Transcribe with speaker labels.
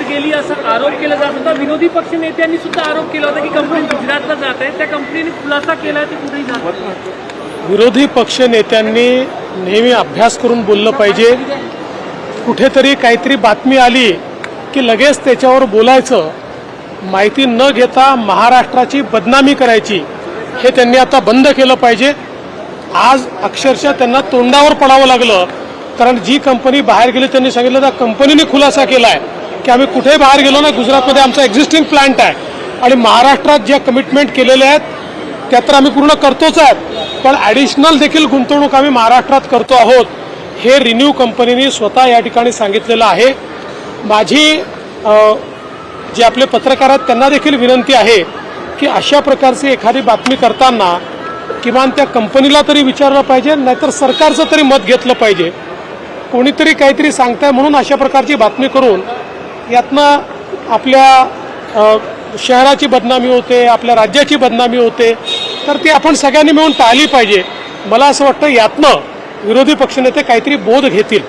Speaker 1: बाहेर गेली असा आरोप केला जात होता. विरोधी पक्ष नेत्यांनी सुद्धा आरोप केला होता की कंपनी गुजरातला जात आहे. त्या कंपनीने खुलासा केला ते कुठेही जात
Speaker 2: विरोधी पक्ष नेत्यांनी नेहमी अभ्यास करून बोललं पाहिजे. कुठेतरी काहीतरी बातमी आली की लगेच त्याच्यावर बोलायचं. माहिती न घेता महाराष्ट्राची बदनामी करायची. हे त्यांनी आता बंद केलं पाहिजे. आज अक्षरशः त्यांना तोंडावर पडावं लागलं. कारण जी कंपनी बाहेर गेली त्यांनी सांगितलं त्या कंपनीने खुलासा केला आहे की आम्ही कुठेही बाहेर गेलो ना गुजरातमध्ये आमचा एक्झिस्टिंग प्लांट आहे. आणि महाराष्ट्रात ज्या कमिटमेंट केलेल्या आहेत त्या तर आम्ही पूर्ण करतोच आहेत पण ॲडिशनल देखील गुंतवणूक आम्ही महाराष्ट्रात करतो आहोत हे रिन्यू कंपनीने स्वतः या ठिकाणी सांगितलेलं आहे. माझी जे आपले पत्रकार आहेत त्यांना देखील विनंती आहे की अशा प्रकारची एखादी बातमी करताना किमान त्या कंपनीला तरी विचारलं पाहिजे नाहीतर सरकारचं तरी मत घेतलं पाहिजे. कोणीतरी काहीतरी सांगताय म्हणून अशा प्रकारची बातमी करून यातनं आपल्या अ, शहराची बदनामी होते आपल्या राज्याची बदनामी होते तर ती आपण सगळ्यांनी मिळून टाळली पाहिजे. मला असं वाटतं यातनं विरोधी पक्षनेते काहीतरी बोध घेतील.